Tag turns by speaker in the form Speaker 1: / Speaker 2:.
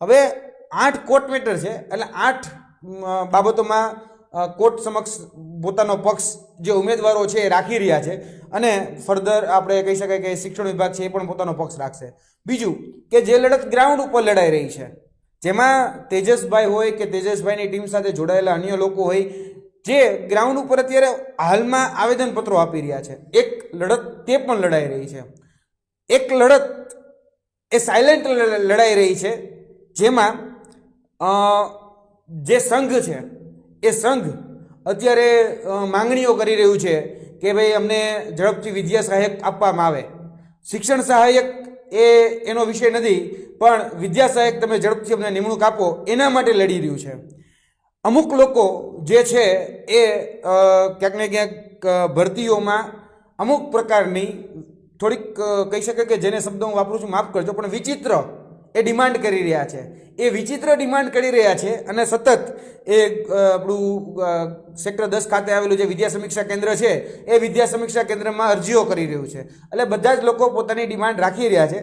Speaker 1: હવે આઠ court matter છે, એટલે આઠ બાબતોમાં કોર્ટ સમક્ષ પોતાનો પક્ષ જે ઉમેદવારો છે એ રાખી રહ્યા છે અને ફર્ધર આપણે કહી શકાય કે શિક્ષણ વિભાગ છે એ પણ પોતાનો પક્ષ રાખશે. બીજું કે જે લડત ગ્રાઉન્ડ ઉપર લડાઈ રહી છે, જેમાં તેજસભાઈ હોય કે તેજસભાઈની ટીમ સાથે જોડાયેલા અન્ય લોકો હોય, જે ગ્રાઉન્ડ ઉપર અત્યારે હાલમાં આવેદનપત્રો આપી રહ્યા છે. એક લડત તે પણ લડાઈ રહી છે. એક લડત એ સાયલેન્ટ લડાઈ રહી છે. જેમાં જે સંઘ છે, એ સંઘ અત્યારે માંગણીઓ કરી રહ્યું છે કે ભાઈ અમને ઝડપથી વિદ્યા સહાયક આપવામાં આવે. શિક્ષણ સહાયક એ એનો વિષય નથી, પણ વિદ્યા સહાયક તમે ઝડપથી અમને નિમણૂક આપો, એના માટે લડી રહ્યું છે. અમુક લોકો જે છે એ ક્યાંક ને ક્યાંક ભરતીઓમાં અમુક પ્રકારની, થોડીક કહી શકે કે જેને શબ્દો હું વાપરું છું, માફ કરજો, પણ વિચિત્ર એ ડિમાન્ડ કરી રહ્યા છે. એ વિચિત્ર ડિમાન્ડ કરી રહ્યા છે અને સતત એ આપણું સેક્ટર દસ ખાતે આવેલું જે વિદ્યા સમીક્ષા કેન્દ્ર છે, એ વિદ્યા સમીક્ષા કેન્દ્રમાં અરજીઓ કરી રહ્યું છે. એટલે બધા જ લોકો પોતાની ડિમાન્ડ રાખી રહ્યા છે.